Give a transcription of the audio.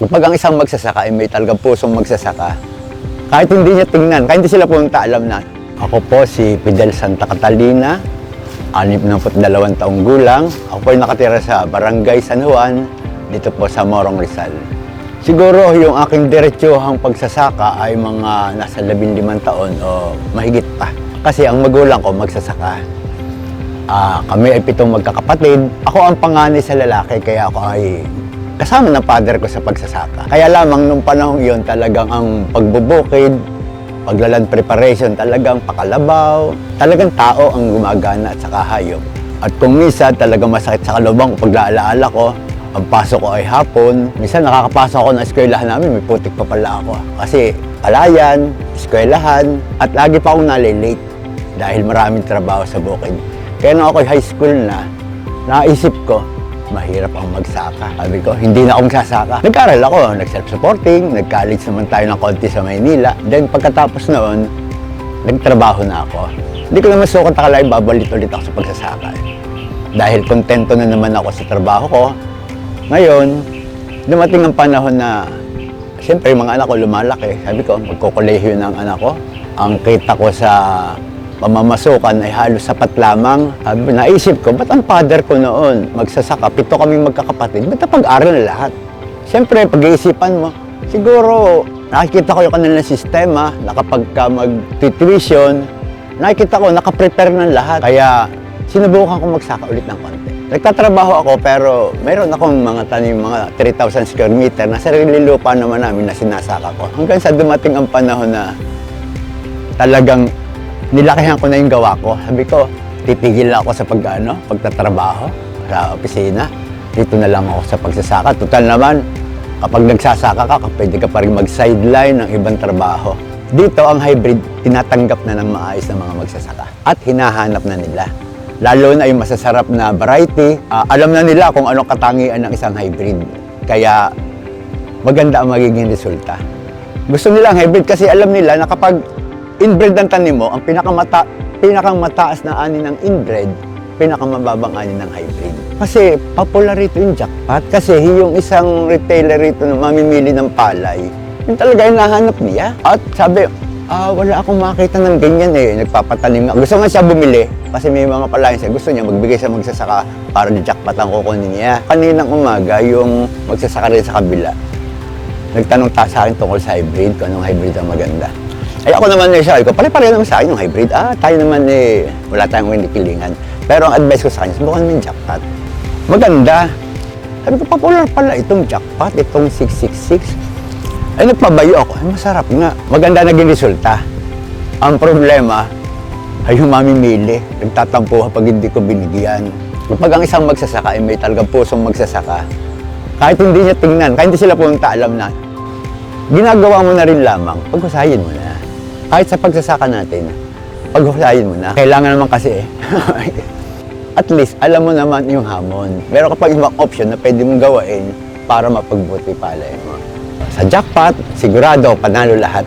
Kapag ang isang magsasaka ay may talagang pusong magsasaka, kahit hindi niya tingnan, kahit hindi sila pumunta, alam na. Ako po si Fidel Santa Catalina, 62 taong gulang. Ako po ay nakatira sa Barangay San Juan, dito po sa Morong Rizal. Siguro yung aking diretsuhang pagsasaka ay mga nasa 15 taon o mahigit pa. Kasi ang magulang ko magsasaka. Ah, kami ay pitong magkakapatid. Ako ang panganay sa lalaki kaya ako ay kasama ng father ko sa pagsasaka. Kaya lamang nung panahong iyon talagang ang pagbubukid, paglaland preparation, talagang pakalabaw, talagang tao ang gumagana at saka hayop. At kung minsan talagang masakit sa kalubang pag ko, ang pasok ko ay hapon. Minsan nakakapasok ako ng eskwelahan namin, may putik pa pala ako. Kasi palayan, eskwelahan, at lagi pa akong nalilate dahil maraming trabaho sa bukid. Kaya nung ako'y high school na, naisip ko, mahirap ang magsaka. Sabi ko, hindi na akong sasaka. Nag-aral ako, nag-self-supporting, nag-college naman tayo ng konti sa Maynila. Then pagkatapos noon, nagtrabaho na ako. Hindi ko naman sukat akalain babalik ulit ako sa pagsasaka. Dahil kontento na naman ako sa trabaho ko. Ngayon, dumating ang panahon na Siyempre, yung mga anak ko lumalaki. Sabi ko, magkukolehiyo ng anak ko. Ang kita ko sa pamamasukan ay halos sapat lamang. Sabi, naisip ko, ba't ang father ko noon magsasaka? Pito kami magkakapatid. Ba't napag-aral na lahat? Siyempre, pag-iisipan mo, siguro nakikita ko yung kanilang sistema na kapag ka mag-tuition, nakikita ko, nakaprepare ng lahat. Kaya sinubukan ko magsaka ulit ng konti. Nagtatrabaho ako pero meron akong mga tanim, mga 3,000 square meter na sarili lupa naman namin na sinasaka ko. Hanggang sa dumating ang panahon na talagang nilakihan ko na yung gawa ko. Sabi ko, titigil na ako sa pag, ano, pagtatrabaho sa opisina. Dito na lang ako sa pagsasaka. Total naman, kapag nagsasaka ka, pwede ka pa rin mag-sideline ng ibang trabaho. Dito, ang hybrid, tinatanggap na ng maayos ng mga magsasaka at hinahanap na nila. Lalo na yung masasarap na variety, ah, alam na nila kung anong katangian ng isang hybrid. Kaya maganda ang magiging resulta. Gusto nila ang hybrid kasi alam nila na kapag inbred ang tanim mo, ang pinakamata, pinakang mataas na ani ng inbred, pinakamababang ani ng hybrid. Kasi popular rito yung jackpot. Kasi yung isang retailer rito na mamimili ng palay, yun talaga yung nahanap niya. At sabi, ah, wala akong makita ng ganyan eh. Nagpapatanim nga. Gusto nga siya bumili kasi may mga palayan siya. Gusto niya magbigay sa magsasaka para di jackpot ang kukunin niya. Kaninang umaga, yung magsasaka rin sa kabila, nagtanong ta sa akin tungkol sa hybrid, kung anong hybrid ang maganda. Ay ako naman eh, sabi ko, pare-pareho naman sa akin yung hybrid. Ah, tayo naman eh, wala tayong winikilingan. Pero ang advice ko sa kanya, subukan mo yung jackpot. Maganda. Sabi ko, popular pala itong jackpot, itong 666. Ay, nagpabayo ako. Ay, masarap nga. Maganda naging resulta. Ang problema ay yung mamimili. Nagtatampo pag hindi ko binigyan. Kapag ang isang magsasaka ay may talagang pusong magsasaka, kahit hindi niya tingnan, kahit hindi sila punta, alam na. Ginagawa mo na rin lamang, paghusayin mo na. Kahit sa pagsasaka natin, paghusayin mo na. Kailangan naman kasi eh. At least, alam mo naman yung hamon. Meron ka pa ibang option na pwede mong gawain para mapagbuti palay mo. Sa jackpot, sigurado, panalo lahat.